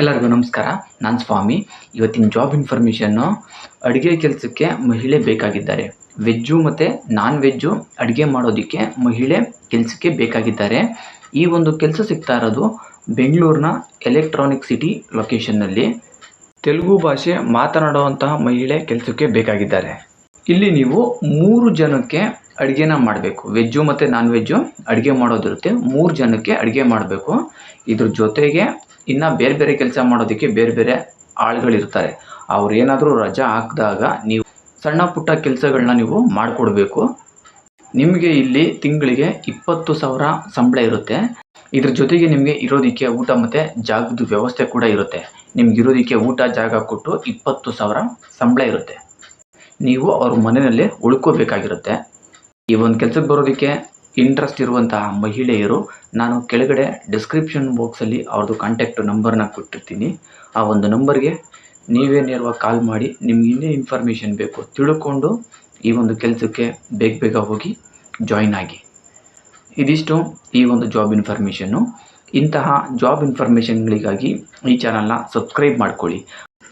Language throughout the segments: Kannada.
ಎಲ್ಲರಿಗೂ ನಮಸ್ಕಾರ. ನಾನು ಸ್ವಾಮಿ. ಇವತ್ತಿನ ಜಾಬ್ ಇನ್ಫಾರ್ಮೇಷನ್ನು ಅಡುಗೆ ಕೆಲಸಕ್ಕೆ ಮಹಿಳೆ ಬೇಕಾಗಿದ್ದಾರೆ. ವೆಜ್ಜು ಮತ್ತು ನಾನ್ ವೆಜ್ಜು ಅಡುಗೆ ಮಾಡೋದಕ್ಕೆ ಮಹಿಳೆ ಕೆಲಸಕ್ಕೆ ಬೇಕಾಗಿದ್ದಾರೆ. ಈ ಒಂದು ಕೆಲಸ ಸಿಗ್ತಾ ಇರೋದು ಬೆಂಗಳೂರಿನ ಎಲೆಕ್ಟ್ರಾನಿಕ್ ಸಿಟಿ ಲೊಕೇಶನ್ನಲ್ಲಿ ತೆಲುಗು ಭಾಷೆ ಮಾತನಾಡುವಂತಹ ಮಹಿಳೆ ಕೆಲಸಕ್ಕೆ ಬೇಕಾಗಿದ್ದಾರೆ. ಇಲ್ಲಿ ನೀವು ಮೂರು ಜನಕ್ಕೆ ಅಡುಗೆನ ಮಾಡಬೇಕು. ವೆಜ್ಜು ಮತ್ತು ನಾನ್ ವೆಜ್ಜು ಅಡುಗೆ ಮಾಡೋದಿರುತ್ತೆ. ಮೂರು ಜನಕ್ಕೆ ಅಡುಗೆ ಮಾಡಬೇಕು. ಇದ್ರ ಜೊತೆಗೆ ಇನ್ನು ಬೇರೆ ಬೇರೆ ಕೆಲಸ ಮಾಡೋದಕ್ಕೆ ಬೇರೆ ಬೇರೆ ಆಳುಗಳಿರ್ತಾರೆ. ಅವ್ರು ಏನಾದರೂ ರಜಾ ಹಾಕಿದಾಗ ನೀವು ಸಣ್ಣ ಪುಟ್ಟ ಕೆಲಸಗಳನ್ನ ನೀವು ಮಾಡಿಕೊಡ್ಬೇಕು. ನಿಮಗೆ ಇಲ್ಲಿ ತಿಂಗಳಿಗೆ ಇಪ್ಪತ್ತು ಸಾವಿರ ಸಂಬಳ ಇರುತ್ತೆ. ಇದ್ರ ಜೊತೆಗೆ ನಿಮಗೆ ಇರೋದಕ್ಕೆ ಊಟ ಮತ್ತು ಜಾಗದ ವ್ಯವಸ್ಥೆ ಕೂಡ ಇರುತ್ತೆ. ನಿಮ್ಗೆ ಇರೋದಕ್ಕೆ ಊಟ, ಜಾಗ ಕೊಟ್ಟು ಇಪ್ಪತ್ತು ಸಾವಿರ ಸಂಬಳ ಇರುತ್ತೆ. ನೀವು ಅವ್ರ ಮನೆಯಲ್ಲಿ ಉಳ್ಕೋಬೇಕಾಗಿರುತ್ತೆ. ಈ ಒಂದು ಕೆಲಸಕ್ಕೆ ಬರೋದಕ್ಕೆ ಇಂಟ್ರೆಸ್ಟ್ ಇರುವಂತಹ ಮಹಿಳೆಯರು, ನಾನು ಕೆಳಗಡೆ ಡಿಸ್ಕ್ರಿಪ್ಷನ್ ಬಾಕ್ಸಲ್ಲಿ ಅವ್ರದ್ದು ಕಾಂಟ್ಯಾಕ್ಟ್ ನಂಬರ್ನ ಕೊಟ್ಟಿರ್ತೀನಿ. ಆ ಒಂದು ನಂಬರ್ಗೆ ನೀವೇ ನೇರವಾಗಿ ಕಾಲ್ ಮಾಡಿ, ನಿಮ್ಗೆ ಇನ್ನೇ ಇನ್ಫಾರ್ಮೇಷನ್ ಬೇಕು. ತಿಳ್ಕೊಂಡು ಈ ಒಂದು ಕೆಲಸಕ್ಕೆ ಬೇಗ ಬೇಗ ಹೋಗಿ ಜಾಯಿನ್ ಆಗಿ. ಇದಿಷ್ಟು ಈ ಒಂದು ಜಾಬ್ ಇನ್ಫಾರ್ಮೇಷನ್ನು ಇಂತಹ ಜಾಬ್ ಇನ್ಫಾರ್ಮೇಷನ್ಗಳಿಗಾಗಿ ಈ ಚಾನಲ್ನ ಸಬ್ಸ್ಕ್ರೈಬ್ ಮಾಡ್ಕೊಳ್ಳಿ.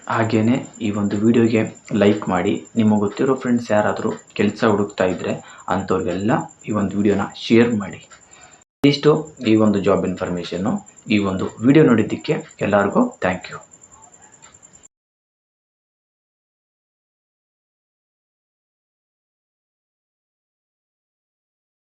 ಹಾಗೆಯೇ ಈ ಒಂದು ವಿಡಿಯೋಗೆ ಲೈಕ್ ಮಾಡಿ. ನಿಮಗೆ ಗೊತ್ತಿರೋ ಫ್ರೆಂಡ್ಸ್ ಯಾರಾದರೂ ಕೆಲಸ ಹುಡುಕ್ತಾ ಇದ್ದರೆ ಅಂಥವ್ರಿಗೆಲ್ಲ ಈ ಒಂದು ವಿಡಿಯೋನ ಶೇರ್ ಮಾಡಿ. ಇಷ್ಟು ಈ ಒಂದು ಜಾಬ್ ಇನ್ಫಾರ್ಮೇಷನ್ನು ಈ ಒಂದು ವಿಡಿಯೋ ನೋಡಿದ್ದಕ್ಕೆ ಎಲ್ಲರಿಗೂ ಥ್ಯಾಂಕ್ ಯು